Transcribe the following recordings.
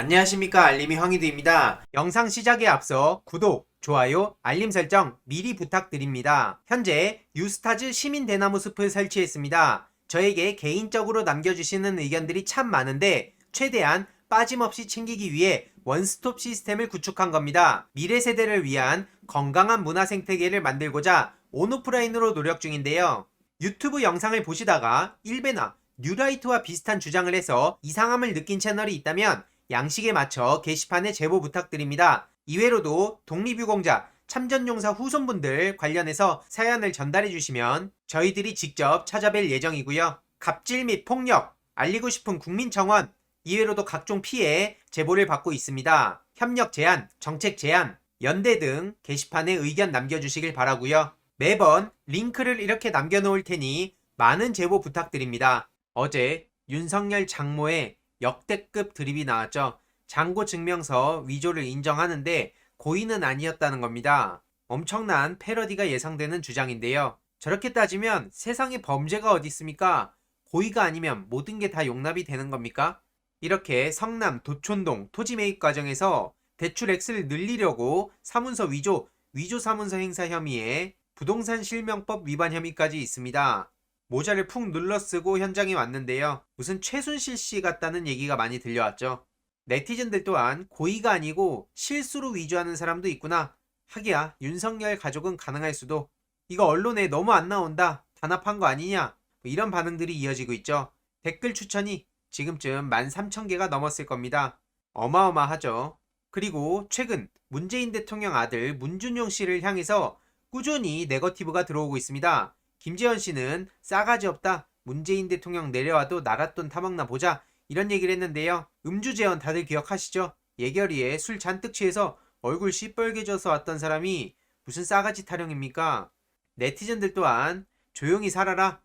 안녕하십니까 알림이 황희두입니다. 영상 시작에 앞서 구독, 좋아요, 알림 설정 미리 부탁드립니다. 현재 유스타즈 시민 대나무 숲을 설치했습니다. 저에게 개인적으로 남겨주시는 의견들이 참 많은데 최대한 빠짐없이 챙기기 위해 원스톱 시스템을 구축한 겁니다. 미래 세대를 위한 건강한 문화 생태계를 만들고자 온오프라인으로 노력 중인데요. 유튜브 영상을 보시다가 일베나 뉴라이트와 비슷한 주장을 해서 이상함을 느낀 채널이 있다면 양식에 맞춰 게시판에 제보 부탁드립니다. 이외로도 독립유공자, 참전용사 후손분들 관련해서 사연을 전달해 주시면 저희들이 직접 찾아뵐 예정이고요. 갑질 및 폭력, 알리고 싶은 국민 청원, 이외로도 각종 피해 제보를 받고 있습니다. 협력 제안, 정책 제안, 연대 등 게시판에 의견 남겨주시길 바라고요. 매번 링크를 이렇게 남겨놓을 테니 많은 제보 부탁드립니다. 어제 윤석열 장모의 역대급 드립이 나왔죠. 장고 증명서 위조를 인정하는데 고의는 아니었다는 겁니다. 엄청난 패러디가 예상되는 주장인데요. 저렇게 따지면 세상에 범죄가 어디 있습니까? 고의가 아니면 모든 게 다 용납이 되는 겁니까? 이렇게 성남 도촌동 토지 매입 과정에서 대출 액수를 늘리려고 사문서 위조, 위조 사문서 행사 혐의에 부동산 실명법 위반 혐의까지 있습니다. 모자를 푹 눌러 쓰고 현장에 왔는데요. 무슨 최순실 씨 같다는 얘기가 많이 들려왔죠. 네티즌들 또한 고의가 아니고 실수로 위조하는 사람도 있구나. 하기야 윤석열 가족은 가능할 수도. 이거 언론에 너무 안 나온다. 단합한 거 아니냐. 뭐 이런 반응들이 이어지고 있죠. 댓글 추천이 지금쯤 13,000개가 넘었을 겁니다. 어마어마하죠. 그리고 최근 문재인 대통령 아들 문준용 씨를 향해서 꾸준히 네거티브가 들어오고 있습니다. 김재현 씨는 싸가지 없다. 문재인 대통령 내려와도 나랏돈 타먹나 보자. 이런 얘기를 했는데요. 음주 재현 다들 기억하시죠? 예결위에 술 잔뜩 취해서 얼굴 시뻘개져서 왔던 사람이 무슨 싸가지 타령입니까? 네티즌들 또한 조용히 살아라.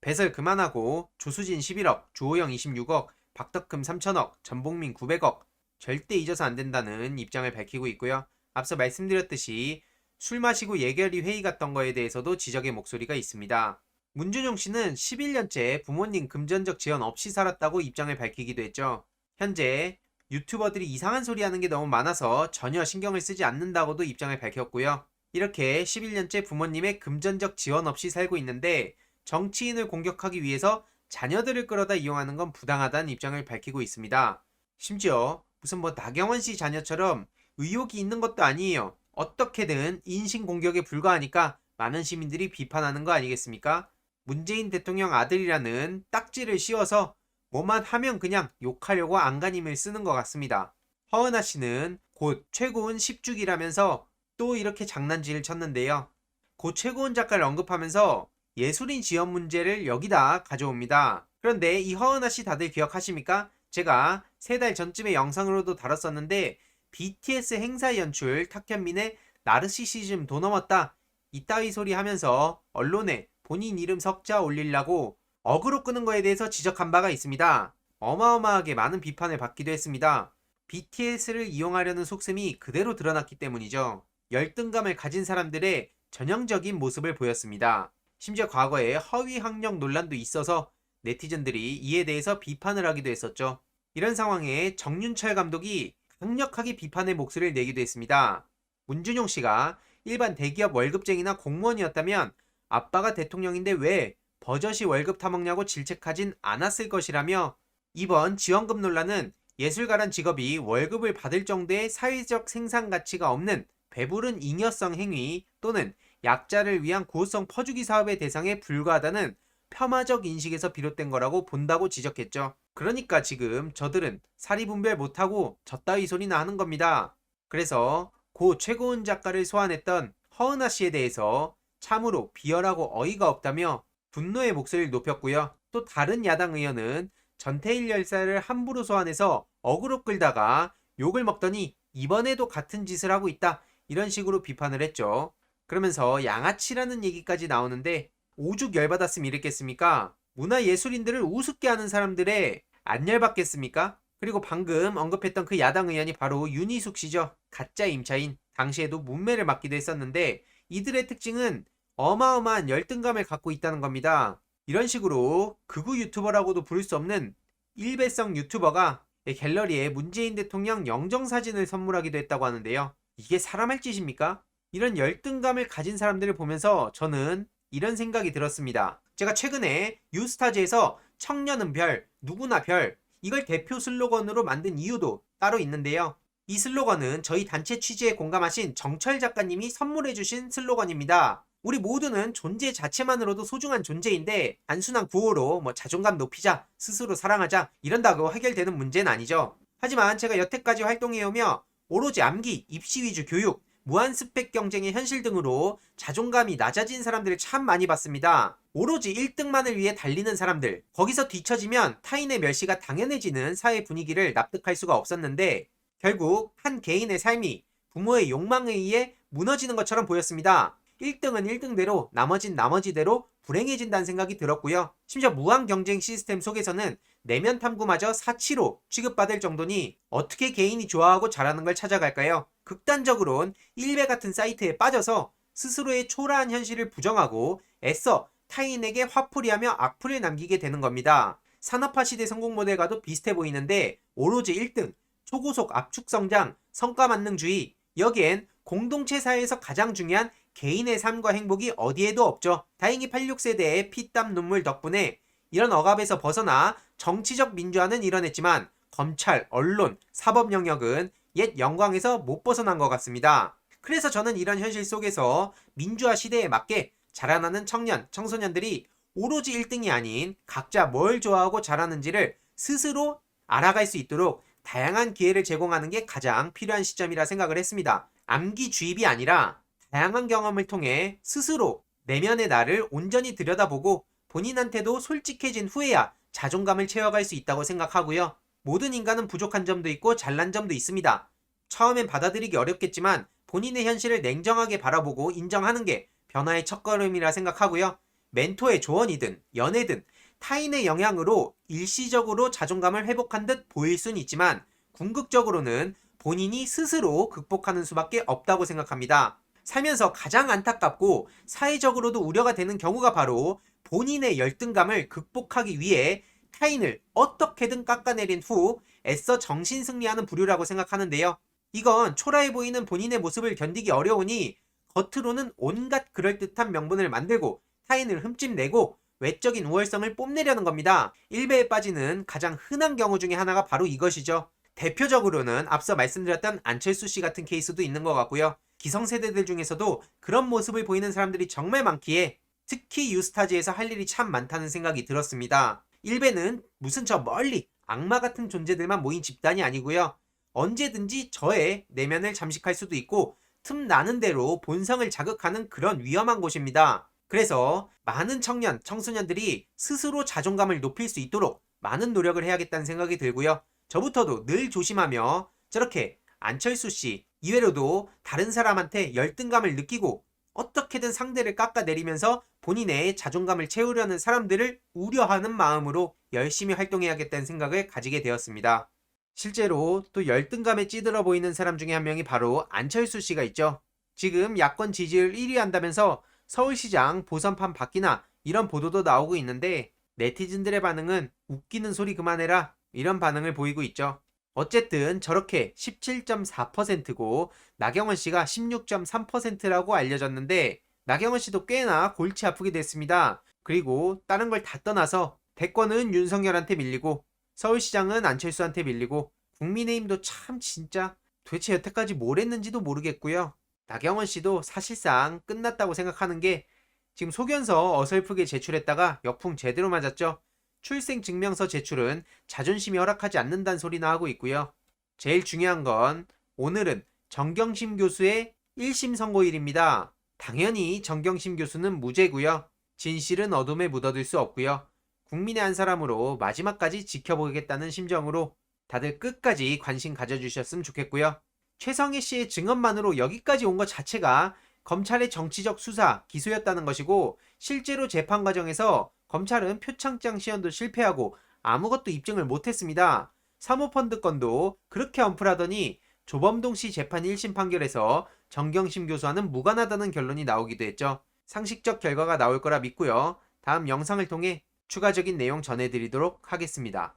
배설 그만하고 조수진 11억, 주호영 26억, 박덕흠 3천억, 전복민 900억 절대 잊어서 안 된다는 입장을 밝히고 있고요. 앞서 말씀드렸듯이 술 마시고 예결위 회의 갔던 거에 대해서도 지적의 목소리가 있습니다. 문준용 씨는 11년째 부모님 금전적 지원 없이 살았다고 입장을 밝히기도 했죠. 현재 유튜버들이 이상한 소리 하는 게 너무 많아서 전혀 신경을 쓰지 않는다고도 입장을 밝혔고요. 이렇게 11년째 부모님의 금전적 지원 없이 살고 있는데 정치인을 공격하기 위해서 자녀들을 끌어다 이용하는 건 부당하다는 입장을 밝히고 있습니다. 심지어 무슨 뭐 나경원 씨 자녀처럼 의혹이 있는 것도 아니에요. 어떻게든 인신 공격에 불과하니까 많은 시민들이 비판하는 거 아니겠습니까? 문재인 대통령 아들이라는 딱지를 씌워서 뭐만 하면 그냥 욕하려고 안간힘을 쓰는 것 같습니다. 허은하 씨는 곧 최고은 10주기라면서 또 이렇게 장난질을 쳤는데요. 고 최고은 작가를 언급하면서 예술인 지원 문제를 여기다 가져옵니다. 그런데 이 허은하 씨 다들 기억하십니까? 제가 세 달 전쯤에 영상으로도 다뤘었는데 BTS 행사 연출 탁현민의 나르시시즘 도 넘었다. 이따위 소리 하면서 언론에 본인 이름 석자 올리려고 어그로 끄는 거에 대해서 지적한 바가 있습니다. 어마어마하게 많은 비판을 받기도 했습니다. BTS를 이용하려는 속셈이 그대로 드러났기 때문이죠. 열등감을 가진 사람들의 전형적인 모습을 보였습니다. 심지어 과거에 허위 학력 논란도 있어서 네티즌들이 이에 대해서 비판을 하기도 했었죠. 이런 상황에 정윤철 감독이 강력하게 비판의 목소리를 내기도 했습니다. 문준용 씨가 일반 대기업 월급쟁이나 공무원이었다면 아빠가 대통령인데 왜 버젓이 월급 타먹냐고 질책하진 않았을 것이라며 이번 지원금 논란은 예술가란 직업이 월급을 받을 정도의 사회적 생산 가치가 없는 배부른 잉여성 행위 또는 약자를 위한 구호성 퍼주기 사업의 대상에 불과하다는 폄하적 인식에서 비롯된 거라고 본다고 지적했죠. 그러니까 지금 저들은 사리 분별 못하고 저따위 소리나 하는 겁니다. 그래서 고 최고은 작가를 소환했던 허은하 씨에 대해서 참으로 비열하고 어이가 없다며 분노의 목소리를 높였고요. 또 다른 야당 의원은 전태일 열사를 함부로 소환해서 어그로 끌다가 욕을 먹더니 이번에도 같은 짓을 하고 있다. 이런 식으로 비판을 했죠. 그러면서 양아치라는 얘기까지 나오는데 오죽 열받았으면 이랬겠습니까? 문화예술인들을 우습게 하는 사람들의 안 열받겠습니까? 그리고 방금 언급했던 그 야당 의원이 바로 윤희숙 씨죠. 가짜 임차인. 당시에도 문매를 맡기도 했었는데 이들의 특징은 어마어마한 열등감을 갖고 있다는 겁니다. 이런 식으로 극우 유튜버라고도 부를 수 없는 일배성 유튜버가 예, 갤러리에 문재인 대통령 영정 사진을 선물하기도 했다고 하는데요. 이게 사람 할 짓입니까? 이런 열등감을 가진 사람들을 보면서 저는 이런 생각이 들었습니다. 제가 최근에 유스타즈에서 청년은 별, 누구나 별, 이걸 대표 슬로건으로 만든 이유도 따로 있는데요. 이 슬로건은 저희 단체 취지에 공감하신 정철 작가님이 선물해주신 슬로건입니다. 우리 모두는 존재 자체만으로도 소중한 존재인데 단순한 구호로 뭐 자존감 높이자, 스스로 사랑하자 이런다고 해결되는 문제는 아니죠. 하지만 제가 여태까지 활동해오며 오로지 암기, 입시 위주 교육, 무한 스펙 경쟁의 현실 등으로 자존감이 낮아진 사람들을 참 많이 봤습니다. 오로지 1등만을 위해 달리는 사람들, 거기서 뒤처지면 타인의 멸시가 당연해지는 사회 분위기를 납득할 수가 없었는데 결국 한 개인의 삶이 부모의 욕망에 의해 무너지는 것처럼 보였습니다. 1등은 1등대로 나머진 나머지대로 불행해진다는 생각이 들었고요. 심지어 무한 경쟁 시스템 속에서는 내면 탐구마저 사치로 취급받을 정도니 어떻게 개인이 좋아하고 잘하는 걸 찾아갈까요? 극단적으로는 일베 같은 사이트에 빠져서 스스로의 초라한 현실을 부정하고 애써 타인에게 화풀이하며 악플을 남기게 되는 겁니다. 산업화 시대 성공 모델과도 비슷해 보이는데 오로지 1등, 초고속 압축 성장, 성과 만능주의 여기엔 공동체 사회에서 가장 중요한 개인의 삶과 행복이 어디에도 없죠. 다행히 86세대의 피땀 눈물 덕분에 이런 억압에서 벗어나 정치적 민주화는 이뤄냈지만 검찰, 언론, 사법 영역은 옛 영광에서 못 벗어난 것 같습니다. 그래서 저는 이런 현실 속에서 민주화 시대에 맞게 자라나는 청년, 청소년들이 오로지 1등이 아닌 각자 뭘 좋아하고 잘하는지를 스스로 알아갈 수 있도록 다양한 기회를 제공하는 게 가장 필요한 시점이라 생각을 했습니다. 암기 주입이 아니라 다양한 경험을 통해 스스로 내면의 나를 온전히 들여다보고 본인한테도 솔직해진 후에야 자존감을 채워갈 수 있다고 생각하고요. 모든 인간은 부족한 점도 있고 잘난 점도 있습니다. 처음엔 받아들이기 어렵겠지만 본인의 현실을 냉정하게 바라보고 인정하는 게 변화의 첫걸음이라 생각하고요. 멘토의 조언이든 연애든 타인의 영향으로 일시적으로 자존감을 회복한 듯 보일 수는 있지만 궁극적으로는 본인이 스스로 극복하는 수밖에 없다고 생각합니다. 살면서 가장 안타깝고 사회적으로도 우려가 되는 경우가 바로 본인의 열등감을 극복하기 위해 타인을 어떻게든 깎아내린 후 애써 정신 승리하는 부류라고 생각하는데요. 이건 초라해 보이는 본인의 모습을 견디기 어려우니 겉으로는 온갖 그럴듯한 명분을 만들고 타인을 흠집내고 외적인 우월성을 뽐내려는 겁니다. 일배에 빠지는 가장 흔한 경우 중에 하나가 바로 이것이죠. 대표적으로는 앞서 말씀드렸던 안철수 씨 같은 케이스도 있는 것 같고요. 기성세대들 중에서도 그런 모습을 보이는 사람들이 정말 많기에 특히 유스타즈에서 할 일이 참 많다는 생각이 들었습니다. 일배는 무슨 저 멀리 악마 같은 존재들만 모인 집단이 아니고요. 언제든지 저의 내면을 잠식할 수도 있고 틈 나는 대로 본성을 자극하는 그런 위험한 곳입니다. 그래서 많은 청년, 청소년들이 스스로 자존감을 높일 수 있도록 많은 노력을 해야겠다는 생각이 들고요. 저부터도 늘 조심하며 저렇게 안철수 씨 이외로도 다른 사람한테 열등감을 느끼고 어떻게든 상대를 깎아내리면서 본인의 자존감을 채우려는 사람들을 우려하는 마음으로 열심히 활동해야겠다는 생각을 가지게 되었습니다. 실제로 또 열등감에 찌들어 보이는 사람 중에 한 명이 바로 안철수 씨가 있죠. 지금 야권 지지율 1위 한다면서 서울시장 보선판 바뀌나 이런 보도도 나오고 있는데 네티즌들의 반응은 웃기는 소리 그만해라 이런 반응을 보이고 있죠. 어쨌든 저렇게 17.4%고 나경원 씨가 16.3%라고 알려졌는데 나경원 씨도 꽤나 골치 아프게 됐습니다. 그리고 다른 걸 다 떠나서 대권은 윤석열한테 밀리고 서울시장은 안철수한테 밀리고 국민의힘도 참 진짜 도대체 여태까지 뭘 했는지도 모르겠고요. 나경원 씨도 사실상 끝났다고 생각하는 게 지금 소견서 어설프게 제출했다가 역풍 제대로 맞았죠. 출생 증명서 제출은 자존심이 허락하지 않는다는 소리나 하고 있고요. 제일 중요한 건 오늘은 정경심 교수의 1심 선고일입니다. 당연히 정경심 교수는 무죄고요. 진실은 어둠에 묻어둘 수 없고요. 국민의 한 사람으로 마지막까지 지켜보겠다는 심정으로 다들 끝까지 관심 가져주셨으면 좋겠고요. 최성희 씨의 증언만으로 여기까지 온 것 자체가 검찰의 정치적 수사, 기소였다는 것이고 실제로 재판 과정에서 검찰은 표창장 시연도 실패하고 아무것도 입증을 못했습니다. 사모펀드 건도 그렇게 언플하더니 조범동 씨 재판 1심 판결에서 정경심 교수와는 무관하다는 결론이 나오기도 했죠. 상식적 결과가 나올 거라 믿고요. 다음 영상을 통해 추가적인 내용 전해드리도록 하겠습니다.